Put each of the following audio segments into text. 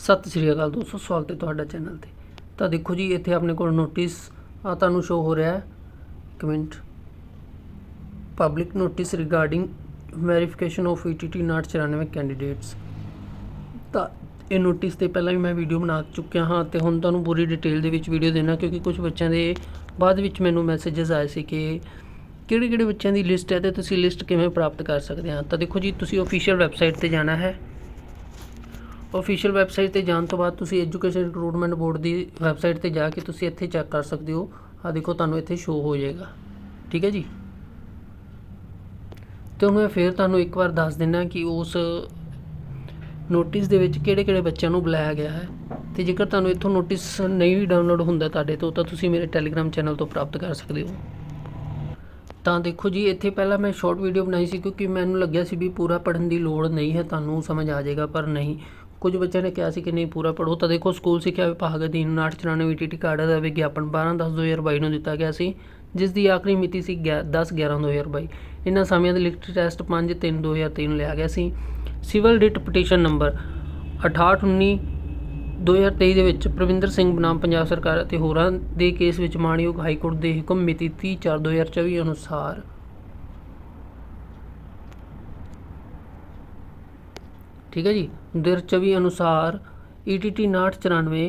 ਸਤਿ ਸ਼੍ਰੀ ਅਕਾਲ ਦੋਸਤੋ, ਸਵਾਗਤ ਹੈ ਤੁਹਾਡਾ ਚੈਨਲ ਤੇ। ਤਾਂ ਦੇਖੋ ਜੀ, ਇੱਥੇ ਆਪਣੇ ਕੋਲ ਨੋਟਿਸ ਆ ਤੁਹਾਨੂੰ ਸ਼ੋ ਹੋ ਰਿਹਾ ਹੈ। Comment public notice regarding verification of ETT not 94 candidates ਤਾਂ ਇਹ ਨੋਟਿਸ ਤੇ ਪਹਿਲਾਂ ਵੀ ਮੈਂ ਵੀਡੀਓ ਬਣਾ ਚੁੱਕਿਆ ਹਾਂ ਤੇ ਹੁਣ ਤੁਹਾਨੂੰ ਪੂਰੀ ਡਿਟੇਲ ਦੇ ਵਿੱਚ ਵੀਡੀਓ ਦੇਣਾ, ਕਿਉਂਕਿ ਕੁਝ ਬੱਚਿਆਂ ਦੇ ਬਾਅਦ ਵਿੱਚ ਮੈਨੂੰ ਮੈਸੇजेस ਆਏ ਸੀ ਕਿ ਕਿਹੜੇ ਕਿਹੜੇ ਬੱਚਿਆਂ ਦੀ ਲਿਸਟ ਹੈ ਤੇ ਤੁਸੀਂ ਲਿਸਟ ਕਿਵੇਂ ਪ੍ਰਾਪਤ ਕਰ ਸਕਦੇ ਹਾਂ। ਤਾਂ ਦੇਖੋ ਜੀ, ਤੁਸੀਂ ਅਫੀਸ਼ੀਅਲ ਵੈਬਸਾਈਟ ਤੇ ਜਾਣਾ ਹੈ। ਅਫੀਸ਼ੀਅਲ ਵੈਬਸਾਈਟ ਤੇ ਜਾਣ ਤੋਂ ਬਾਅਦ ਤੁਸੀਂ ਐਜੂਕੇਸ਼ਨ ਰਿਕਰੂਟਮੈਂਟ ਬੋਰਡ ਦੀ ਵੈਬਸਾਈਟ ਤੇ ਜਾ ਕੇ ਤੁਸੀਂ ਇੱਥੇ ਚੈੱਕ ਕਰ ਸਕਦੇ ਹੋ। ਆ ਦੇਖੋ, ਤੁਹਾਨੂੰ ਇੱਥੇ ਸ਼ੋ ਹੋ ਜਾਏਗਾ। ਠੀਕ ਹੈ ਜੀ? ਤੇ ਹੁਣ ਮੈਂ ਫੇਰ ਤੁਹਾਨੂੰ ਇੱਕ ਵਾਰ ਦੱਸ ਦਿੰਦਾ ਕਿ ਉਸ ਨੋਟਿਸ ਦੇ ਵਿੱਚ ਕਿਹੜੇ ਕਿਹੜੇ ਬੱਚਿਆਂ ਨੂੰ ਬੁਲਾਇਆ ਗਿਆ ਹੈ। ਤੇ ਜੇਕਰ ਤੁਹਾਨੂੰ ਇੱਥੋਂ ਨੋਟਿਸ ਨਹੀਂ ਵੀ ਡਾਊਨਲੋਡ ਹੁੰਦਾ ਤੁਹਾਡੇ ਤੋਂ, ਤਾਂ ਤੁਸੀਂ ਮੇਰੇ ਟੈਲੀਗ੍ਰਾਮ ਚੈਨਲ ਤੋਂ ਪ੍ਰਾਪਤ ਕਰ ਸਕਦੇ ਹੋ। ਤਾਂ ਦੇਖੋ ਜੀ, ਇੱਥੇ ਪਹਿਲਾਂ ਮੈਂ ਸ਼ਾਰਟ ਵੀਡੀਓ ਬਣਾਈ ਸੀ ਕਿਉਂਕਿ ਮੈਨੂੰ ਲੱਗਿਆ ਸੀ ਵੀ ਪੂਰਾ ਪੜਨ ਦੀ ਲੋੜ ਨਹੀਂ ਹੈ, ਤੁਹਾਨੂੰ ਸਮਝ ਆ ਜਾਏਗਾ, ਪਰ ਨਹੀਂ। ਕੁਝ ਬੱਚਿਆਂ ਨੇ ਕਿਹਾ ਸੀ ਕਿ ਨਹੀਂ, ਪੂਰਾ ਪੜੋ ਤਾਂ ਦੇਖੋ, ਸਕੂਲ ਸਿੱਖਿਆ ਵਿਭਾਗ ਅਧੀਨ 894 ਟੀਟੀ ਕਾਰਡ ਦਾ ਵਿਗਿਆਪਨ 12/10/2022 ਨੂੰ ਦਿੱਤਾ ਗਿਆ ਸੀ, ਜਿਸ ਦੀ ਆਖਰੀ ਮਿਤੀ ਸੀ 10/11/2022 ਇਹਨਾਂ ਸਮਿਆਂ ਦੇ ਲਿਖਤੀ ਟੈਸਟ 5/3/2023 ਨੂੰ ਲਿਆ ਗਿਆ ਸੀ। ਸਿਵਲ ਰਿਟ ਪਟੀਸ਼ਨ ਨੰਬਰ 6819 2023 ਦੇ ਵਿੱਚ ਪ੍ਰਵਿੰਦਰ ਸਿੰਘ ਬਨਾਮ ਪੰਜਾਬ ਸਰਕਾਰ ਅਤੇ ਹੋਰਾਂ ਦੇ ਕੇਸ ਵਿੱਚ ਮਾਣਯੋਗ ਹਾਈ ਕੋਰਟ ਦੇ ਹੁਕਮ ਮਿਤੀ 30/4/2024 ਅਨੁਸਾਰ ਠੀਕ ਹੈ ਜੀ? 2024 ਅਨੁਸਾਰ E ETT 994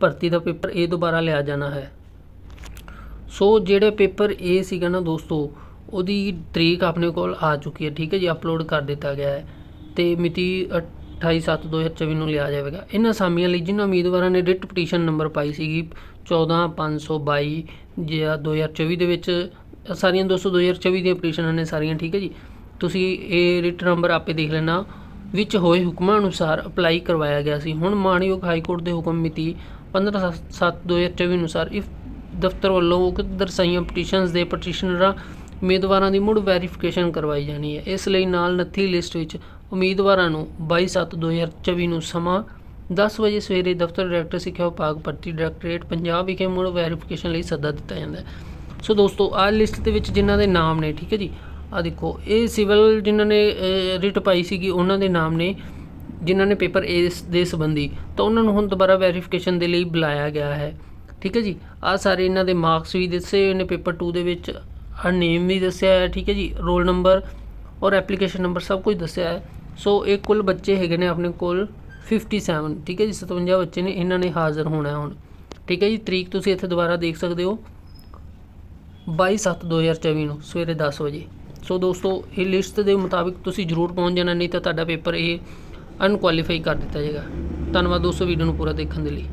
ਭਰਤੀ ਦਾ ਪੇਪਰ A ਦੁਬਾਰਾ ਲਿਆ ਜਾਣਾ ਹੈ। ਸੋ ਜਿਹੜੇ ਪੇਪਰ A ਸੀਗਾ ਨਾ ਦੋਸਤੋ, ਉਹਦੀ ਤਰੀਕ ਆਪਣੇ ਕੋਲ ਆ ਚੁੱਕੀ ਹੈ, ਠੀਕ ਹੈ ਜੀ? ਅਪਲੋਡ ਕਰ ਦਿੱਤਾ ਗਿਆ ਹੈ ਤੇ ਮਿਤੀ 28/7/2024 ਨੂੰ ਲਿਆ ਜਾਵੇਗਾ। ਇਹਨਾਂ ਅਸਾਮੀਆਂ ਲਈ ਜਿਨ੍ਹਾਂ ਉਮੀਦਵਾਰਾਂ ਨੇ ਰਿਟ ਪਟੀਸ਼ਨ ਨੰਬਰ ਪਾਈ ਸੀਗੀ 14522 ਜਿਹੜਾ 2024 ਦੇ ਵਿੱਚ, ਸਾਰੀਆਂ 200 2024 ਦੀਆਂ ਪਟੀਸ਼ਨਾਂ ਨੇ ਸਾਰੀਆਂ, ਠੀਕ ਹੈ ਜੀ? ਤੁਸੀਂ ਇਹ ਰਿਟ ਨੰਬਰ ਆਪੇ ਦੇਖ ਲੈਣਾ। ਵਿੱਚ ਹੋਏ ਹੁਕਮਾਂ ਅਨੁਸਾਰ ਅਪਲਾਈ ਕਰਵਾਇਆ ਗਿਆ ਸੀ। ਹੁਣ ਮਾਣਯੋਗ ਹਾਈ ਕੋਰਟ ਦੇ ਹੁਕਮ ਮਿਤੀ 15/7/2024 ਅਨੁਸਾਰ ਇਸ ਦਫ਼ਤਰ ਵੱਲੋਂ ਉਕਤ ਦਰਸਾਈਆਂ ਪਟੀਸ਼ਨਸ ਦੇ ਪਟੀਸ਼ਨਰਾਂ ਉਮੀਦਵਾਰਾਂ ਦੀ ਮੁੜ ਵੈਰੀਫਿਕੇਸ਼ਨ ਕਰਵਾਈ ਜਾਣੀ ਹੈ। ਇਸ ਲਈ ਨਾਲ ਨੱਥੀ ਲਿਸਟ ਵਿੱਚ ਉਮੀਦਵਾਰਾਂ ਨੂੰ 22/7/2024 ਨੂੰ ਸਮਾਂ 10 ਵਜੇ ਸਵੇਰੇ ਦਫ਼ਤਰ ਡਾਇਰੈਕਟਰ ਸਿੱਖਿਆ ਵਿਭਾਗ ਭਰਤੀ ਡਾਇਰੈਕਟਰੇਟ ਪੰਜਾਬ ਵਿਖੇ ਮੁੜ ਵੈਰੀਫਿਕੇਸ਼ਨ ਲਈ ਸੱਦਾ ਦਿੱਤਾ ਜਾਂਦਾ ਹੈ। ਸੋ ਦੋਸਤੋ, ਆਹ ਲਿਸਟ ਦੇ ਵਿੱਚ ਜਿਨ੍ਹਾਂ ਦੇ ਨਾਮ ਨੇ, ਠੀਕ ਹੈ ਜੀ ਆ ਦੇਖੋ, ਇਹ ਸਿਵਲ ਜਿਨ੍ਹਾਂ ਨੇ ਰਿਟ ਪਾਈ ਸੀਗੀ, ਉਹਨਾਂ ਦੇ ਨਾਮ ਨੇ, ਜਿਨ੍ਹਾਂ ਨੇ ਪੇਪਰ ਇਸ ਦੇ ਸੰਬੰਧੀ, ਤਾਂ ਉਹਨਾਂ ਨੂੰ ਹੁਣ ਦੁਬਾਰਾ ਵੈਰੀਫਿਕੇਸ਼ਨ ਦੇ ਲਈ ਬੁਲਾਇਆ ਗਿਆ ਹੈ। ਠੀਕ ਹੈ ਜੀ? ਆ ਸਾਰੇ ਇਹਨਾਂ ਦੇ ਮਾਰਕਸ ਵੀ ਦੱਸੇ ਹੋਏ ਪੇਪਰ 2 ਦੇ ਵਿੱਚ ਆ ਨੇਮ ਵੀ ਦੱਸਿਆ ਹੈ, ਠੀਕ ਹੈ ਜੀ? ਰੋਲ ਨੰਬਰ ਔਰ ਐਪਲੀਕੇਸ਼ਨ ਨੰਬਰ ਸਭ ਕੁਝ ਦੱਸਿਆ ਹੈ। ਸੋ ਇਹ ਕੁੱਲ ਬੱਚੇ ਹੈਗੇ ਨੇ ਆਪਣੇ ਕੋਲ 57 ਠੀਕ ਹੈ ਜੀ? 57 ਬੱਚੇ ਨੇ, ਇਹਨਾਂ ਨੇ ਹਾਜ਼ਰ ਹੋਣਾ ਹੈ ਹੁਣ। ਠੀਕ ਹੈ ਜੀ? ਤਰੀਕ ਤੁਸੀਂ ਇੱਥੇ ਦੁਬਾਰਾ ਦੇਖ ਸਕਦੇ ਹੋ। 22/7/2024 ਨੂੰ, ਸਵੇਰੇ 10 ਵਜੇ। ਸੋ ਦੋਸਤੋ, ਇਹ ਲਿਸਟ ਦੇ ਮੁਤਾਬਿਕ ਤੁਸੀਂ ਜ਼ਰੂਰ ਪਹੁੰਚ ਜਾਣਾ, ਨਹੀਂ ਤਾਂ ਤੁਹਾਡਾ ਪੇਪਰ ਇਹ ਅਨਕੁਆਲੀਫਾਈ ਕਰ ਦਿੱਤਾ ਜਾਏਗਾ। ਧੰਨਵਾਦ ਦੋਸਤੋ ਵੀਡੀਓ ਨੂੰ ਪੂਰਾ ਦੇਖਣ ਦੇ ਲਈ।